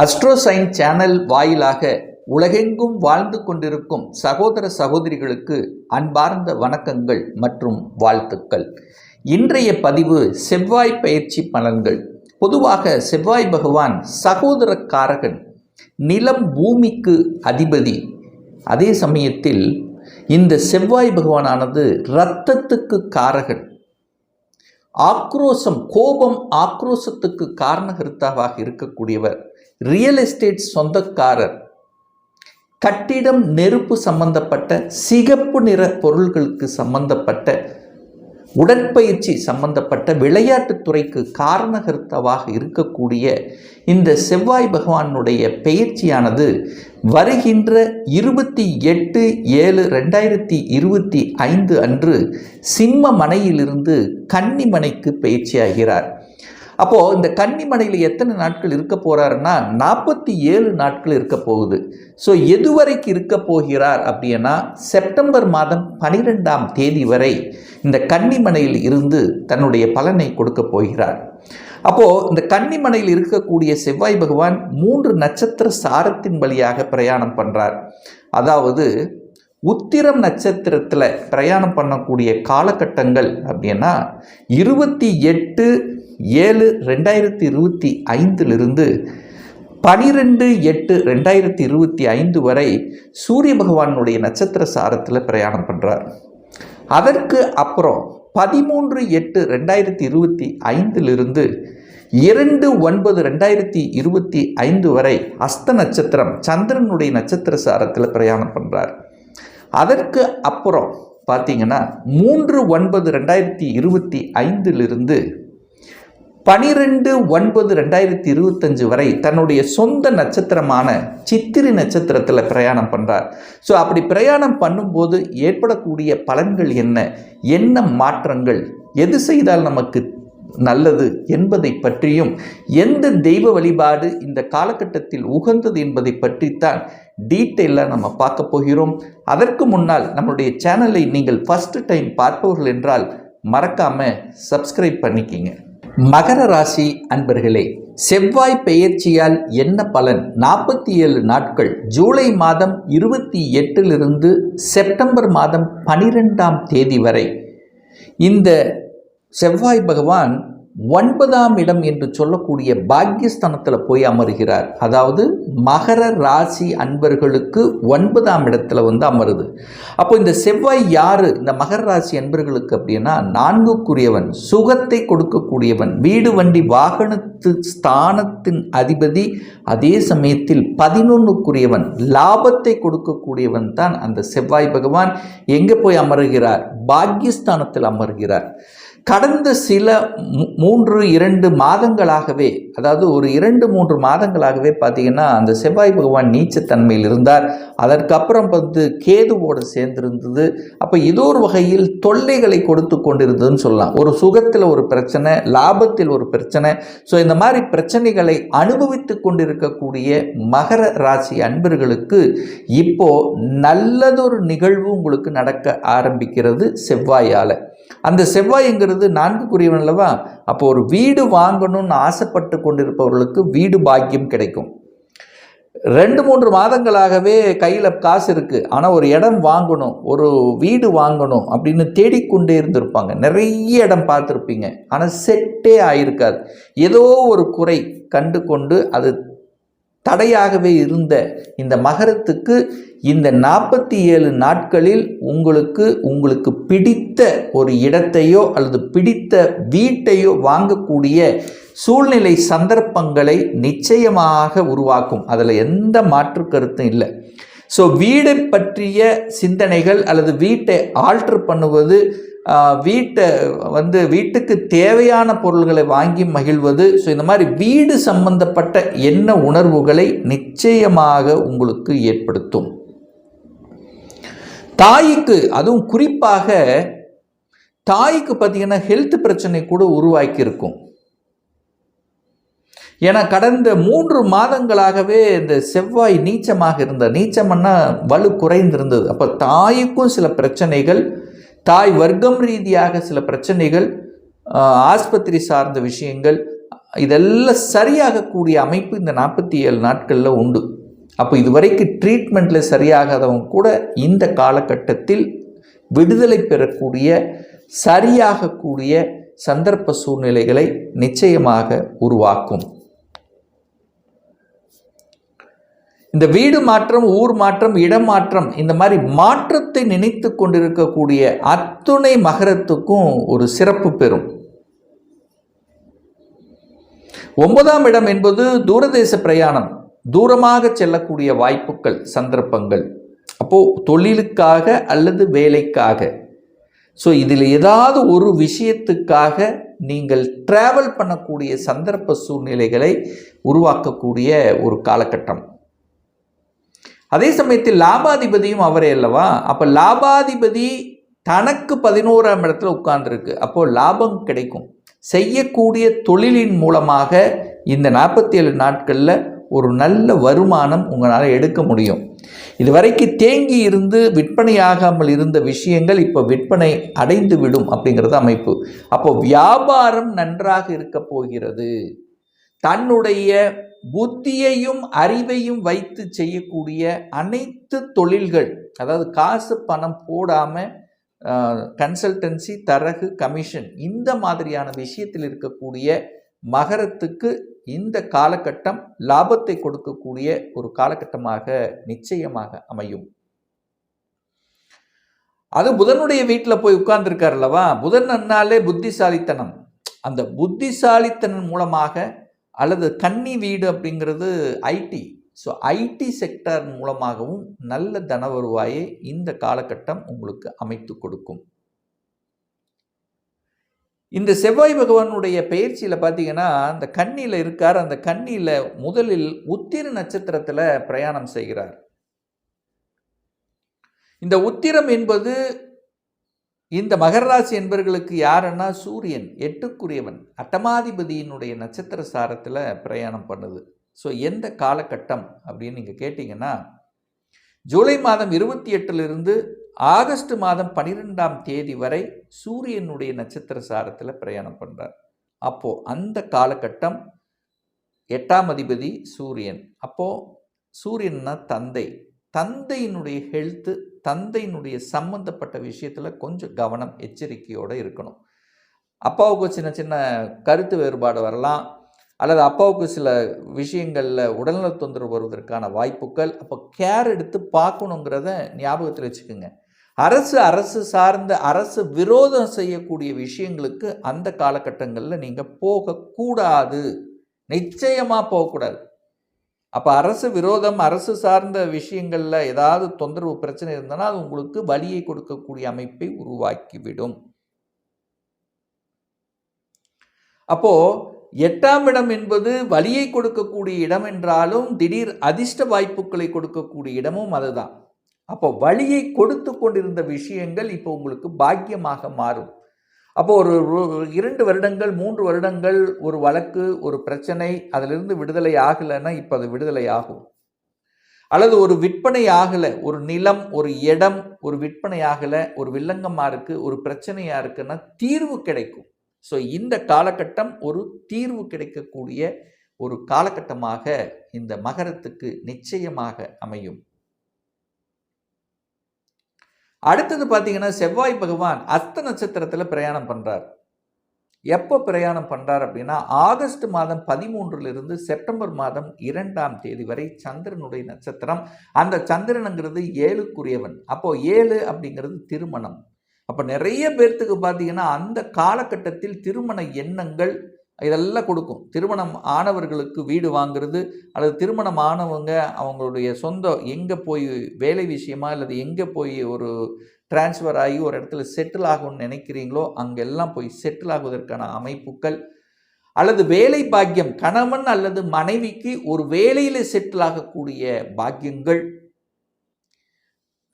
அஸ்ட்ரோசைன் channel வாயிலாக உலகெங்கும் வாழ்ந்து கொண்டிருக்கும் சகோதர சகோதரிகளுக்கு அன்பார்ந்த வணக்கங்கள் மற்றும் வாழ்த்துக்கள். இன்றைய பதிவு செவ்வாய் பயிற்சி பலன்கள். பொதுவாக செவ்வாய் பகவான் சகோதரக்காரகன் நிலம் பூமிக்கு அதிபதி. அதே சமயத்தில் இந்த செவ்வாய் பகவானானது இரத்தத்துக்கு காரகன். ஆக்ரோசம் கோபம் ஆக்ரோசத்துக்கு காரணகர்த்தாவாக இருக்கக்கூடியவர். ரியல் எஸ்டேட் சொந்தக்காரர் கட்டிடம் நெருப்பு சம்பந்தப்பட்ட சிகப்பு நிற பொருள்களுக்கு சம்பந்தப்பட்ட உடற்பயிற்சி சம்பந்தப்பட்ட விளையாட்டுத்துறைக்கு காரணகர்த்தவாக இருக்கக்கூடிய இந்த செவ்வாய் பகவானுடைய பெயர்ச்சியானது வருகின்ற இருபத்தி எட்டு ஏழு ரெண்டாயிரத்தி இருபத்தி ஐந்து அன்று சிம்ம மனையிலிருந்து கன்னிமனைக்கு பயிற்சியாகிறார் அப்போது இந்த கன்னிமனையில் எத்தனை நாட்கள் இருக்க போகிறாருன்னா நாற்பத்தி ஏழு நாட்கள் இருக்க போகுது. ஸோ எதுவரைக்கு இருக்க போகிறார் அப்படின்னா செப்டம்பர் மாதம் பனிரெண்டாம் தேதி வரை இந்த கன்னிமனையில் இருந்து தன்னுடைய பலனை கொடுக்க போகிறார். அப்போது இந்த கன்னிமனையில் இருக்கக்கூடிய செவ்வாய் பகவான் மூன்று நட்சத்திர சாரத்தின் வழியாக பிரயாணம் பண்ணுறார் அதாவது உத்திரம் நட்சத்திரத்தில் பிரயாணம் பண்ணக்கூடிய காலகட்டங்கள் அப்படின்னா இருபத்தி எட்டு ஏழு ரெண்டாயிரத்தி இருபத்தி ஐந்திலிருந்து பனிரெண்டு எட்டு ரெண்டாயிரத்தி இருபத்தி ஐந்து வரை சூரிய பகவானுடைய நட்சத்திர சாரத்தில் பிரயாணம் பண்ணுறார் அதற்கு அப்புறம் பதிமூன்று எட்டு ரெண்டாயிரத்தி இருபத்தி ஐந்திலிருந்து இரண்டு ஒன்பது ரெண்டாயிரத்தி இருபத்தி ஐந்து வரை அஸ்த நட்சத்திரம் சந்திரனுடைய நட்சத்திர சாரத்தில் பிரயாணம் பண்ணுறார் அதற்கு அப்புறம் பார்த்தீங்கன்னா மூன்று ஒன்பது ரெண்டாயிரத்தி இருபத்தி ஐந்திலிருந்து பனிரெண்டு ஒன்பது ரெண்டாயிரத்தி இருபத்தஞ்சு வரை தன்னுடைய சொந்த நட்சத்திரமான சித்திரை நட்சத்திரத்தில் பிரயாணம் பண்ணுறார் ஸோ அப்படி பிரயாணம் பண்ணும்போது ஏற்படக்கூடிய பலன்கள் என்ன? என்ன மாற்றங்கள்? எது செய்தால் நமக்கு நல்லது என்பதை பற்றியும் எந்த தெய்வ வழிபாடு இந்த காலகட்டத்தில் உகந்தது என்பதை பற்றித்தான் டீட்டெயிலாக நம்ம பார்க்க போகிறோம். அதற்கு முன்னால் நம்மளுடைய சேனலை நீங்கள் ஃபஸ்ட்டு டைம் பார்ப்பவர்கள் என்றால் மறக்காமல் சப்ஸ்கிரைப் பண்ணிக்கிங்க. மகர ராசி அன்பர்களே செவ்வாய் பெயர்ச்சியால் என்ன பலன்? நாற்பத்தி ஏழு நாட்கள் ஜூலை மாதம் இருபத்தி எட்டிலிருந்து செப்டம்பர் மாதம் பனிரெண்டாம் தேதி வரை. இந்த செவ்வாய் பகவான் ஒன்பதாம் இடம் என்று சொல்லக்கூடிய பாக்கியஸ்தானத்தில் போய் அமர்கிறார். அதாவது மகர ராசி அன்பர்களுக்கு ஒன்பதாம் இடத்துல வந்து அமருது. அப்போ இந்த செவ்வாய் யார்? இந்த மகர ராசி அன்பர்களுக்கு அப்படின்னா நான்குக்குரியவன் சுகத்தை கொடுக்கக்கூடியவன் வீடு வண்டி வாகனத்து ஸ்தானத்தின் அதிபதி அதே சமயத்தில் பதினொன்றுக்குரியவன் லாபத்தை கொடுக்கக்கூடியவன் தான் அந்த செவ்வாய் பகவான். எங்கே போய் அமருகிறார்? பாக்கியஸ்தானத்தில் அமர்கிறார். கடந்த சில மூன்று இரண்டு மாதங்களாகவே அதாவது ஒரு இரண்டு மூன்று மாதங்களாகவே பார்த்திங்கன்னா அந்த செவ்வாய் பகவான் நீச்சத்தன்மையில் இருந்தார். அதற்கப்புறம் வந்து கேதுவோடு சேர்ந்திருந்தது. அப்போ ஏதோ ஒரு வகையில் தொல்லைகளை கொடுத்து கொண்டிருந்ததுன்னு சொல்லலாம். ஒரு சுகத்தில் ஒரு பிரச்சனை லாபத்தில் ஒரு பிரச்சனை. ஸோ இந்த மாதிரி பிரச்சனைகளை அனுபவித்து கொண்டிருக்கக்கூடிய மகர ராசி அன்பர்களுக்கு இப்போது நல்லதொரு நிகழ்வு உங்களுக்கு நடக்க ஆரம்பிக்கிறது செவ்வாயால். அந்த செவ்வாய்ங்கிறது நான்குக்குரியவன் அல்லவா? அப்போ ஒரு வீடு வாங்கணும்னு ஆசைப்பட்டு கொண்டிருப்பவர்களுக்கு வீடு பாக்கியம் கிடைக்கும். ரெண்டு மூன்று மாதங்களாகவே கையில் காசு இருக்குது ஆனால் ஒரு இடம் வாங்கணும் ஒரு வீடு வாங்கணும் அப்படின்னு தேடிக்கொண்டே இருந்திருப்பாங்க. நிறைய இடம் பார்த்துருப்பீங்க. ஆனால் செட்டே ஆயிருக்காது. ஏதோ ஒரு குறை கண்டு கொண்டு அது தடையாகவே இருந்த இந்த மகரத்துக்கு இந்த நாற்பத்தி ஏழு நாட்களில் உங்களுக்கு உங்களுக்கு பிடித்த ஒரு இடத்தையோ அல்லது பிடித்த வீட்டையோ வாங்கக்கூடிய சூழ்நிலை சந்தர்ப்பங்களை நிச்சயமாக உருவாக்கும். அதில் எந்த மாற்று கருத்தும் இல்லை. ஸோ வீடு பற்றிய சிந்தனைகள் அல்லது வீட்டை ஆல்ட்ரு பண்ணுவது வீட்டை வந்து வீட்டுக்கு தேவையான பொருள்களை வாங்கி மகிழ்வது. ஸோ இந்த மாதிரி வீடு சம்பந்தப்பட்ட என்ன உணர்வுகளை நிச்சயமாக உங்களுக்கு ஏற்படுத்தும். தாய்க்கு அதுவும் குறிப்பாக தாய்க்கு பார்த்தீங்கன்னா ஹெல்த் பிரச்சனை கூட உருவாக்கி இருக்கும் ஏன்னா கடந்த மூன்று மாதங்களாகவே இந்த செவ்வாய் நீச்சமாக இருந்த நீச்சம்னா வலு குறைந்திருந்தது. அப்போ தாய்க்கும் சில பிரச்சனைகள் தாய் வர்க்கம் ரீதியாக சில பிரச்சனைகள் ஆஸ்பத்திரி சார்ந்த விஷயங்கள் இதெல்லாம் சரியாகக்கூடிய அமைப்பு இந்த நாற்பத்தி ஏழு நாட்களில் உண்டு. அப்போ இதுவரைக்கும் ட்ரீட்மெண்ட்டில் சரியாகாதவங்க கூட இந்த காலகட்டத்தில் விடுதலை பெறக்கூடிய சரியாகக்கூடிய சந்தர்ப்ப சூழ்நிலைகளை நிச்சயமாக உருவாக்கும். இந்த வீடு மாற்றம் ஊர் மாற்றம் இடம் மாற்றம் இந்த மாதிரி மாற்றத்தை நினைத்து கொண்டிருக்கக்கூடிய அத்துணை மகரத்துக்கும் ஒரு சிறப்பு பெறும். ஒன்பதாம் இடம் என்பது தூரதேச பிரயாணம். தூரமாக செல்லக்கூடிய வாய்ப்புகள் சந்தர்ப்பங்கள். அப்போ தொழிலுக்காக அல்லது வேலைக்காக. ஸோ இதில் ஏதாவது ஒரு விஷயத்துக்காக நீங்கள் டிராவல் பண்ணக்கூடிய சந்தர்ப்ப சூழ்நிலைகளை உருவாக்கக்கூடிய ஒரு காலகட்டம். அதே சமயத்தில் லாபாதிபதியும் அவரே அல்லவா? அப்போ லாபாதிபதி தனக்கு பதினோராம் இடத்துல உட்கார்ந்துருக்கு. அப்போது லாபம் கிடைக்கும். செய்யக்கூடிய தொழிலின் மூலமாக இந்த நாற்பத்தி ஏழு நாட்களில் ஒரு நல்ல வருமானம் உங்களால் எடுக்க முடியும். இதுவரைக்கு தேங்கி இருந்து விற்பனையாகாமல் இருந்த விஷயங்கள் இப்போ விற்பனை அடைந்து விடும் அப்படிங்கிறது அமைப்பு. அப்போ வியாபாரம் நன்றாக இருக்க போகிறது. தன்னுடைய புத்தியையும் அறிவையும் வைத்து செய்யக்கூடிய அனைத்து தொழில்கள் அதாவது காசு பணம் போடாமல் கன்சல்டன்சி தரகு கமிஷன் இந்த மாதிரியான விஷயத்தில் இருக்கக்கூடிய மகரத்துக்கு இந்த காலகட்டம் லாபத்தை கொடுக்கக்கூடிய ஒரு காலகட்டமாக நிச்சயமாக அமையும். அது புதனுடைய வீட்டில் போய் உட்கார்ந்துருக்கார் அல்லவா? புதன் அண்ணாலே புத்திசாலித்தனம். அந்த புத்திசாலித்தனம் மூலமாக அல்லது கன்னி வீடு அப்படிங்கிறது ஐடி. ஸோ ஐடி செக்டர் மூலமாகவும் நல்ல தன வருவாயை இந்த காலகட்டம் உங்களுக்கு அமைத்து கொடுக்கும். இந்த செவ்வாய் பகவானுடைய பயிற்சியில் பார்த்தீங்கன்னா அந்த கண்ணியில் இருக்கார். அந்த கண்ணியில் முதலில் உத்திர நட்சத்திரத்தில் பிரயாணம் செய்கிறார். இந்த உத்திரம் என்பது இந்த மகர ராசி என்பவர்களுக்கு யாருன்னா சூரியன் எட்டுக்குரியவன் அட்டமாதிபதியினுடைய நட்சத்திர சாரத்தில் பிரயாணம் பண்ணுது. ஸோ எந்த காலகட்டம் அப்படின்னு நீங்கள் கேட்டிங்கன்னா ஜூலை மாதம் இருபத்தி எட்டிலிருந்து ஆகஸ்ட் மாதம் பன்னிரெண்டாம் தேதி வரை சூரியனுடைய நட்சத்திர சாரத்தில் பிரயாணம் பண்ணுறார் அப்போது அந்த காலகட்டம் எட்டாம் அதிபதி சூரியன். அப்போது சூரியன்னா தந்தை. தந்தையினுடைய ஹெல்த்து தந்தையினுடைய சம்மந்தப்பட்ட விஷயத்தில் கொஞ்சம் கவனம் எச்சரிக்கையோடு இருக்கணும். அப்பாவுக்கு சின்ன சின்ன கருத்து வேறுபாடு வரலாம். அல்லது அப்பாவுக்கு சில விஷயங்களில் உடல்நல தொந்தரவு வருவதற்கான வாய்ப்புகள். அப்போ கேர் எடுத்து பார்க்கணுங்கிறத ஞாபகத்தில் வச்சுக்கோங்க. அரசு அரசு சார்ந்த அரசு விரோதம் செய்யக்கூடிய விஷயங்களுக்கு அந்த காலகட்டங்களில் நீங்கள் போகக்கூடாது. நிச்சயமாக போகக்கூடாது. அப்போ அரசு விரோதம் அரசு சார்ந்த விஷயங்களில் ஏதாவது தொந்தரவு பிரச்சனை இருந்தனா அது உங்களுக்கு வழியை கொடுக்கக்கூடிய அமைப்பை உருவாக்கிவிடும். அப்போது எட்டாம் இடம் என்பது வழியை கொடுக்கக்கூடிய இடம் என்றாலும் திடீர் அதிர்ஷ்ட வாய்ப்புகளை கொடுக்கக்கூடிய இடமும் அதுதான். அப்போ வழியை கொடுத்து கொண்டிருந்த விஷயங்கள் இப்போ உங்களுக்கு பாக்கியமாக மாறும். அப்போ ஒரு இரண்டு வருடங்கள் மூன்று வருடங்கள் ஒரு வழக்கு ஒரு பிரச்சனை அதிலிருந்து விடுதலை ஆகலைன்னா இப்போ அது விடுதலை ஆகும். அல்லது ஒரு விற்பனை ஆகலை ஒரு நிலம் ஒரு இடம் ஒரு விற்பனை ஆகலை ஒரு வில்லங்கமாக இருக்குது ஒரு பிரச்சனையாக இருக்குன்னா தீர்வு கிடைக்கும். ஸோ இந்த காலகட்டம் ஒரு தீர்வு கிடைக்கக்கூடிய ஒரு காலகட்டமாக இந்த மகரத்துக்கு நிச்சயமாக அமையும். அடுத்தது பார்த்தீங்கன்னா செவ்வாய் பகவான் அஸ்த நட்சத்திரத்தில் பிரயாணம் பண்ணுறார் எப்போ பிரயாணம் பண்ணுறார் அப்படின்னா ஆகஸ்ட் மாதம் பதிமூன்றிலிருந்து செப்டம்பர் மாதம் இரண்டாம் தேதி வரை சந்திரனுடைய நட்சத்திரம். அந்த சந்திரனுங்கிறது ஏழுக்குரியவன். அப்போது ஏழு அப்படிங்கிறது திருமணம். அப்போ நிறைய பேர்த்துக்கு பார்த்தீங்கன்னா அந்த காலகட்டத்தில் திருமண எண்ணங்கள் இதெல்லாம் கொடுக்கும். திருமணம் ஆனவர்களுக்கு வீடு வாங்குறது அல்லது திருமணம் ஆனவங்க அவங்களுடைய சொந்த எங்கே போய் வேலை விஷயமா அல்லது எங்கே போய் ஒரு டிரான்ஸ்ஃபர் ஆகி ஒரு இடத்துல செட்டில் ஆகும்னு நினைக்கிறீங்களோ அங்கெல்லாம் போய் செட்டில் ஆகுவதற்கான அமைப்புகள் அல்லது வேலை பாக்கியம் கணவன் அல்லது மனைவிக்கு ஒரு வேலையில் செட்டில் ஆகக்கூடிய பாக்கியங்கள்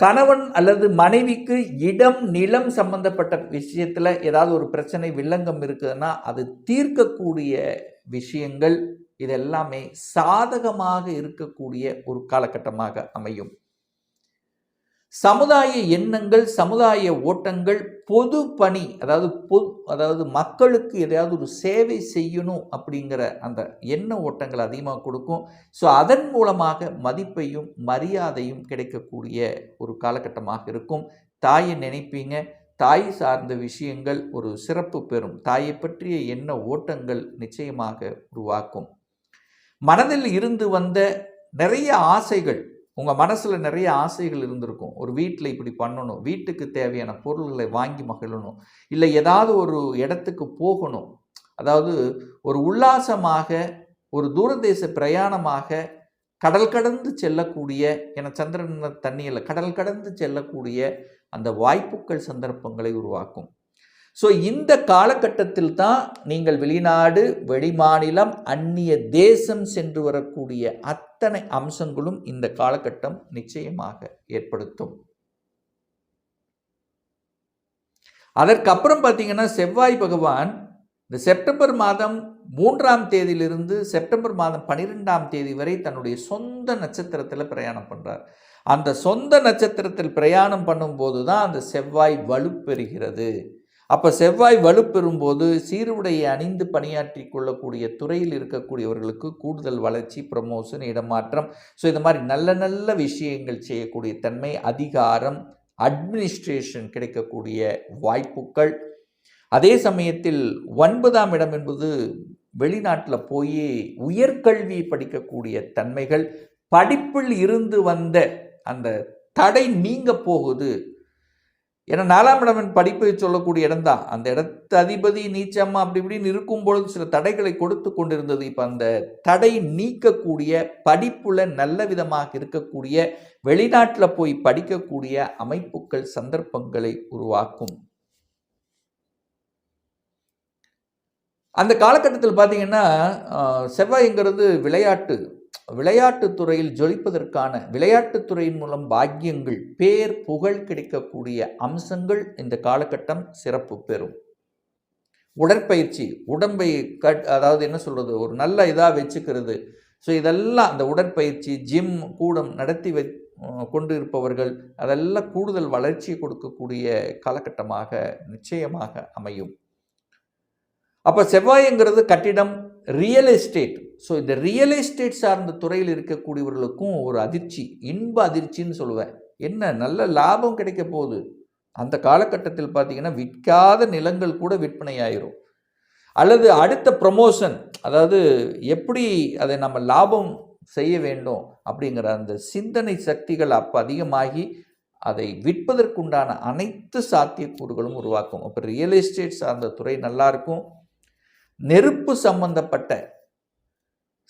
கணவன் அல்லது மனைவிக்கு இடம் நிலம் சம்பந்தப்பட்ட விஷயத்தில் ஏதாவது ஒரு பிரச்சனை வில்லங்கம் இருக்குதுன்னா அது தீர்க்கக்கூடிய விஷயங்கள் இதெல்லாமே சாதகமாக இருக்கக்கூடிய ஒரு காலகட்டமாக அமையும். சமுதாய எண்ணங்கள் சமுதாய ஓட்டங்கள் பொது பணி அதாவது பொது அதாவது மக்களுக்கு எதையாவது ஒரு சேவை செய்யணும் அப்படிங்கிற அந்த எண்ண ஓட்டங்கள் அதிகமாக கொடுக்கும். ஸோ அதன் மூலமாக மதிப்பையும் மரியாதையும் கிடைக்கக்கூடிய ஒரு காலகட்டமாக இருக்கும். தாயை நினைப்பீங்க. தாய் சார்ந்த விஷயங்கள் ஒரு சிறப்பு பெறும். தாயை பற்றிய எண்ண ஓட்டங்கள் நிச்சயமாக உருவாக்கும். மனதில் இருந்து வந்த நிறைய ஆசைகள் உங்கள் மனசில் நிறைய ஆசைகள் இருந்திருக்கும். ஒரு வீட்டில் இப்படி பண்ணணும். வீட்டுக்கு தேவையான பொருள்களை வாங்கி மகிழணும். இல்லை ஏதாவது ஒரு இடத்துக்கு போகணும். அதாவது ஒரு உல்லாசமாக ஒரு தூரதேச பிரயாணமாக கடல் கடந்து செல்லக்கூடிய என சந்திரன் தண்ணியில் கடல் கடந்து செல்லக்கூடிய அந்த வாய்ப்புகள் சந்தர்ப்பங்களை உருவாக்கும். ஸோ இந்த காலகட்டத்தில் தான் நீங்கள் வெளிநாடு வெளிமாநிலம் அந்நிய தேசம் சென்று வரக்கூடிய அத்தனை அம்சங்களும் இந்த காலகட்டம் நிச்சயமாக ஏற்படுத்தும். அதற்கப்புறம் பார்த்தீங்கன்னா செவ்வாய் பகவான் இந்த செப்டம்பர் மாதம் மூன்றாம் தேதியிலிருந்து செப்டம்பர் மாதம் பன்னிரெண்டாம் தேதி வரை தன்னுடைய சொந்த நட்சத்திரத்தில் பிரயாணம் பண்ணுறார் அந்த சொந்த நட்சத்திரத்தில் பிரயாணம் பண்ணும்போது தான் அந்த செவ்வாய் வலுப்பெறுகிறது. அப்போ செவ்வாய் வலுப்பெறும்போது சீருடையை அணிந்து பணியாற்றி கொள்ளக்கூடிய துறையில் இருக்கக்கூடியவர்களுக்கு கூடுதல் வளர்ச்சி ப்ரமோஷன் இடமாற்றம். ஸோ இந்த மாதிரி நல்ல நல்ல விஷயங்கள் செய்யக்கூடிய தன்மை அதிகாரம் அட்மினிஸ்ட்ரேஷன் கிடைக்கக்கூடிய வாய்ப்புகள். அதே சமயத்தில் ஒன்பதாம் இடம் என்பது வெளிநாட்டில் போய் உயர்கல்வி படிக்கக்கூடிய தன்மைகள். படிப்பில் இருந்து வந்த அந்த தடை நீங்க போகுது. ஏன்னா நாலாம் இடம் படிப்பை சொல்லக்கூடிய இடம் தான் அந்த இடத்து அதிபதி நீச்சம்மா அப்படி இப்படின்னு இருக்கும் பொழுது சில தடைகளை கொடுத்து கொண்டிருந்தது. இப்போ அந்த தடை நீக்கக்கூடிய படிப்புல நல்ல விதமாக இருக்கக்கூடிய வெளிநாட்டில் போய் படிக்கக்கூடிய அமைப்புகள் சந்தர்ப்பங்களை உருவாக்கும். அந்த காலகட்டத்தில் பார்த்தீங்கன்னா செவ்வாய்ங்கிறது விளையாட்டு. விளையாட்டுத்துறையில் ஜொலிப்பதற்கான விளையாட்டுத்துறையின் மூலம் பாக்கியங்கள் பேர் புகழ் கிடைக்கக்கூடிய அம்சங்கள் இந்த காலகட்டம் சிறப்பு பெறும். உடற்பயிற்சி உடம்பை கட் அதாவது என்ன சொல்கிறது ஒரு நல்ல இதாக வச்சுக்கிறது. ஸோ இதெல்லாம் அந்த உடற்பயிற்சி ஜிம் கூடம் நடத்தி வை கொண்டு இருப்பவர்கள் அதெல்லாம் கூடுதல் வளர்ச்சி கொடுக்கக்கூடிய காலகட்டமாக நிச்சயமாக அமையும். அப்போ செவ்வாய்ங்கிறது கட்டிடம் ரியல் எஸ்டேட் ஸோ இந்த ரியல் எஸ்டேட் சார்ந்த துறையில் இருக்கக்கூடியவர்களுக்கும் ஒரு அதிர்ச்சி இன்ப அதிர்ச்சின்னு சொல்லுவேன். என்ன? நல்ல லாபம் கிடைக்க போகுது. அந்த காலகட்டத்தில் பார்த்தீங்கன்னா விற்காத நிலங்கள் கூட விற்பனை ஆயிரும். அல்லது அடுத்த ப்ரமோஷன் அதாவது எப்படி அதை நம்ம லாபம் செய்ய வேண்டும் அப்படிங்கிற அந்த சிந்தனை சக்திகள் அப்போ அதிகமாகி அதை விற்பதற்குண்டான அனைத்து சாத்தியக்கூறுகளும் உருவாக்கும். அப்போ ரியல் எஸ்டேட் சார்ந்த துறை நல்லாயிருக்கும் நெருப்பு சம்பந்தப்பட்ட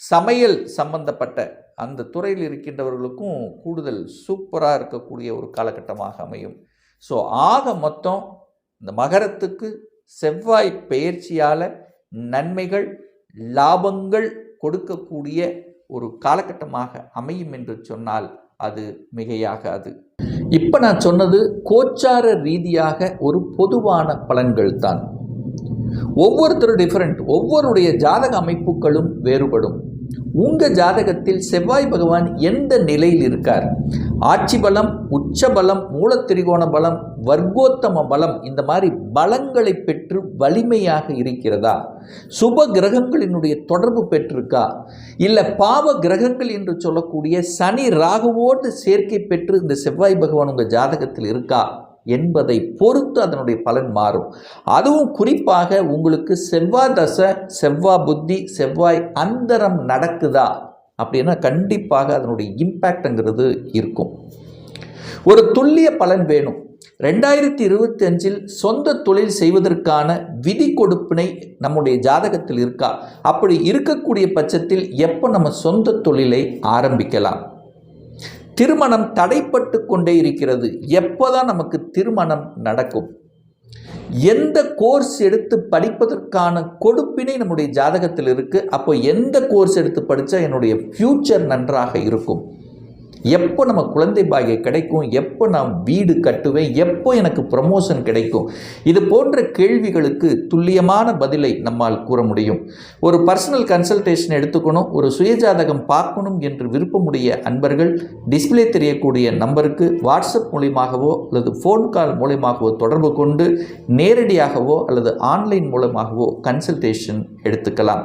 சமையல் சம்பந்தப்பட்ட அந்த துறையில் இருக்கின்றவர்களுக்கும் கூடுதல் சூப்பராக இருக்கக்கூடிய ஒரு காலகட்டமாக அமையும். ஸோ ஆக மொத்தம் இந்த மகரத்துக்கு செவ்வாய் பெயர்ச்சியால் நன்மைகள் லாபங்கள் கொடுக்கக்கூடிய ஒரு காலகட்டமாக அமையும் என்று சொன்னால் அது மிகையாகாது. இப்போ நான் சொன்னது கோச்சார ரீதியாக ஒரு பொதுவான பலன்கள் தான் ஒவ்வொருத்தரும் டிஃப்ரெண்ட் ஒவ்வொருடைய ஜாதக அமைப்புகளும் வேறுபடும். உங்கள் ஜாதகத்தில் செவ்வாய் பகவான் எந்த நிலையில் இருக்கார்? ஆட்சி பலம் உச்ச பலம் மூலத்திரிகோண பலம் வர்க்கோத்தம பலம் இந்த மாதிரி பலங்களை பெற்று வலிமையாக இருக்கிறதா? சுப கிரகங்களினுடைய தொடர்பு பெற்றிருக்கா? இல்லை பாவ கிரகங்கள் என்று சொல்லக்கூடிய சனி ராகுவோடு சேர்க்கை பெற்று இந்த செவ்வாய் பகவான் உங்கள் ஜாதகத்தில் இருக்கா? என்பதை பொறுத்து அதனுடைய பலன் மாறும். அதுவும் குறிப்பாக உங்களுக்கு செவ்வாய் தசை செவ்வாய் புத்தி செவ்வாய் அந்தரம் நடக்குதா? அப்படின்னா கண்டிப்பாக அதனுடைய இம்பேக்டுங்கிறது இருக்கும். ஒரு துல்லிய பலன் வேணும். ரெண்டாயிரத்தி இருபத்தி அஞ்சில் சொந்த தொழில் செய்வதற்கான விதி கொடுப்பினை நம்முடைய ஜாதகத்தில் இருக்கா? அப்படி இருக்கக்கூடிய பட்சத்தில் எப்போ நம்ம சொந்த தொழிலை ஆரம்பிக்கலாம்? திருமணம் தடைப்பட்டு கொண்டே இருக்கிறது. எப்போதான் நமக்கு திருமணம் நடக்கும்? எந்த கோர்ஸ் எடுத்து படிப்பதற்கான கொடுப்பினை நம்முடைய ஜாதகத்தில் இருக்குது அப்போ எந்த கோர்ஸ் எடுத்து படித்தா என்னுடைய ஃப்யூச்சர் நன்றாக இருக்கும்? எப்போ நம்ம குழந்தை பாகிய கிடைக்கும்? எப்போ நான் வீடு கட்டுவேன்? எப்போ எனக்கு ப்ரமோஷன் கிடைக்கும்? இது போன்ற கேள்விகளுக்கு துல்லியமான பதிலை நம்மால் கூற முடியும். ஒரு பர்சனல் கன்சல்டேஷன் எடுத்துக்கணும் ஒரு சுயஜாதகம் பார்க்கணும் என்று விருப்பமுடைய அன்பர்கள் டிஸ்ப்ளே தெரியக்கூடிய நம்பருக்கு வாட்ஸ்அப் மூலியமாகவோ அல்லது ஃபோன் கால் மூலியமாகவோ தொடர்பு கொண்டு நேரடியாகவோ அல்லது ஆன்லைன் மூலமாகவோ கன்சல்டேஷன் எடுத்துக்கலாம்.